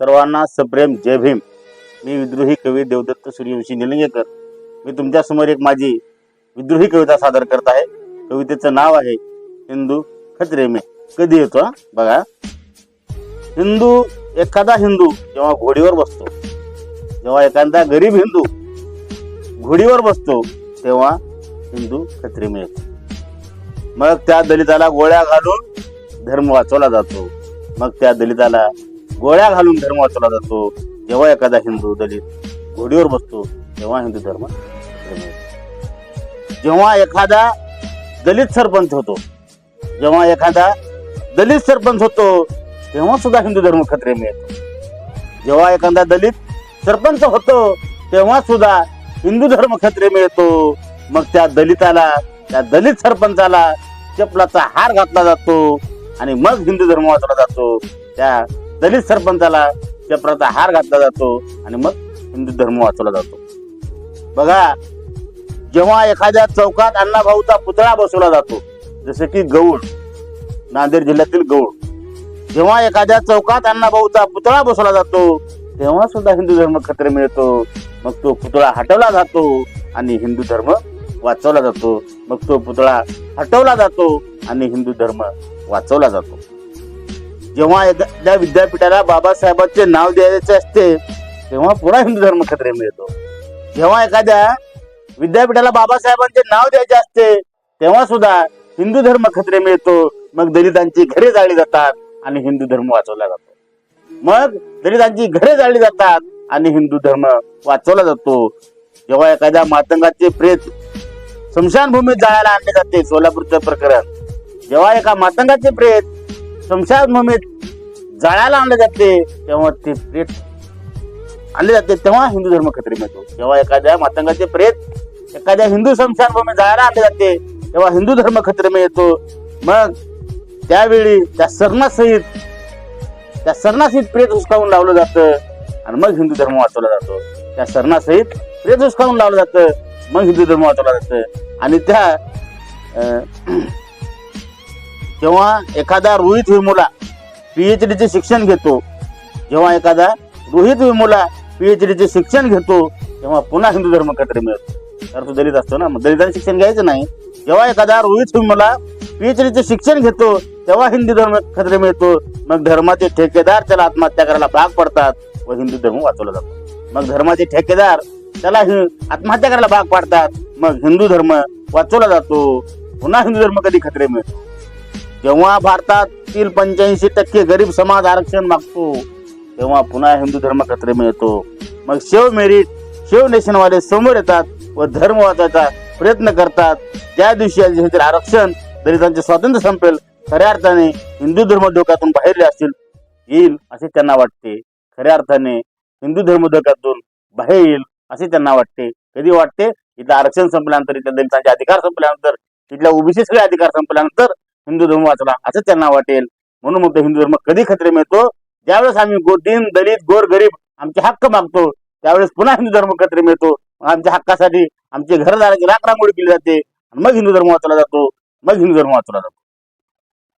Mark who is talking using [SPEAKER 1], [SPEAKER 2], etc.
[SPEAKER 1] सर्वांना सप्रेम जय भीम. मी विद्रोही कवी देवदत्त सूर्यवंशी निलंगेकर. मी तुमच्यासमोर एक माझी विद्रोही कविता सादर करत आहे. कवितेचं नाव आहे हिंदू खचरे मे. कधी येतो बघा. हिंदू एखादा हिंदू जेव्हा घोडीवर बसतो जेव्हा एखादा गरीब हिंदू घोडीवर बसतो तेव्हा हिंदू खत्रे येतो. मग त्या दलिताला गोळ्या घालून धर्म वाचवला जातो. मग त्या दलिताला गोळ्या घालून धर्म वाचवला जातो. जेव्हा एखादा हिंदू दलित घोडीवर बसतो तेव्हा हिंदू धर्म जेव्हा एखादा दलित सरपंच होतो जेव्हा एखादा दलित सरपंच होतो तेव्हा सुद्धा हिंदू धर्म खत्रे मिळतो. जेव्हा एखादा दलित सरपंच होतो तेव्हा सुद्धा हिंदू धर्म खत्रे मिळतो. मग त्या दलिताला त्या दलित सरपंचाला चपलाचा हार घातला जातो आणि मग हिंदू धर्म वाचला जातो. त्या दलित सरपंचाला चपराचा हार घातला जातो आणि मग हिंदू धर्म वाचवला जातो. बघा जेव्हा एखाद्या चौकात अण्णाभाऊचा पुतळा बसवला जातो जसं की गौड नांदेड जिल्ह्यातील गौड जेव्हा एखाद्या चौकात अण्णाभाऊचा पुतळा बसवला जातो तेव्हा सुद्धा हिंदू धर्म खतरे मिळतो. मग तो पुतळा हटवला जातो आणि हिंदू धर्म वाचवला जातो. मग तो पुतळा हटवला जातो आणि हिंदू धर्म वाचवला जातो. जेव्हा एखाद्या विद्यापीठाला बाबासाहेबांचे नाव द्यायचे असते तेव्हा पुन्हा हिंदू धर्म खतरे मिळतो. जेव्हा एखाद्या विद्यापीठाला बाबासाहेबांचे नाव द्यायचे असते तेव्हा सुद्धा हिंदू धर्म खतरे मिळतो. मग दलितांची घरे जाळली जातात आणि हिंदू धर्म वाचवला जातो. मग दलितांची घरे जाळली जातात आणि हिंदू धर्म वाचवला जातो. जेव्हा एखाद्या मातंगाचे प्रेत स्मशानभूमीत जाळायला आणले जाते सोलापूरचं प्रकरण. जेव्हा एका मातंगाचे प्रेत स्मशानभूमीत जाळ्याला आणले जाते तेव्हा ते प्रेत आणले जाते तेव्हा हिंदू धर्म खत्री मिळतो. जेव्हा एखाद्या मातंगाचे प्रेत एखाद्या हिंदू संस्थानभूमी जायला आणले जाते तेव्हा हिंदू धर्म खतरे मिळतो. मग त्यावेळी त्या सरणासहित त्या सरणासहित प्रेत हुसकावून लावलं जातं आणि मग हिंदू धर्म वाचवला जातो. त्या सरणासहित प्रेत हुसकावून लावलं जातं मग हिंदू धर्म वाचवला जातं. आणि त्या जेव्हा एखादा रोहित विमुला एच डीचे शिक्षण घेतो जेव्हा एखादा रोहित विमुला एच डीचे शिक्षण घेतो तेव्हा पुन्हा हिंदू धर्म खतरे मिळतो. तर तो दलित असतो ना मग दलितांनी शिक्षण घ्यायचं नाही. जेव्हा एखादा रोहित विमुला पी एच डीचे शिक्षण घेतो तेव्हा हिंदू धर्म खतरे मिळतो. मग धर्माचे ठेकेदार त्याला आत्महत्या करायला भाग पडतात व हिंदू धर्म वाचवला जातो. मग धर्माचे ठेकेदार त्याला आत्महत्या करायला भाग पाडतात. मग हिंदू धर्म वाचवला जातो. पुन्हा हिंदू धर्म कधी खतरे मिळतो. जेव्हा भारतातील पंच्याऐंशी टक्के गरीब समाज आरक्षण मागतो तेव्हा पुन्हा हिंदू धर्म खतरे मिळतो मग शिव मेरिट शिव नेशनवाले समोर येतात व धर्म वाचायचा प्रयत्न करतात. त्या दिवशी या देशातील आरक्षण दलितांचे स्वातंत्र्य संपेल खऱ्या अर्थाने हिंदू धर्म धोक्यातून बाहेरले असतील येईल असे त्यांना वाटते. खऱ्या अर्थाने हिंदू धर्म धोक्यातून बाहेर येईल असे त्यांना वाटते. कधी वाटते? इथं आरक्षण संपल्यानंतर इथल्या दलितांचे अधिकार संपल्यानंतर तिथल्या ओबीसी सगळे अधिकार संपल्यानंतर हिंदू धर्म वाचला असं त्यांना वाटेल. म्हणून मग हिंदू धर्म कधी खतरे मिळतो? ज्यावेळेस आम्ही गो दीन दलित गोर गरीब आमचे हक्क मागतो त्यावेळेस पुन्हा हिंदू धर्म खतरे मिळतो. आमच्या हक्कासाठी आमचे घरदाराची राख रांगोळी केली जाते. मग हिंदू धर्म वाचला जातो. मग हिंदू धर्म वाचला जातो.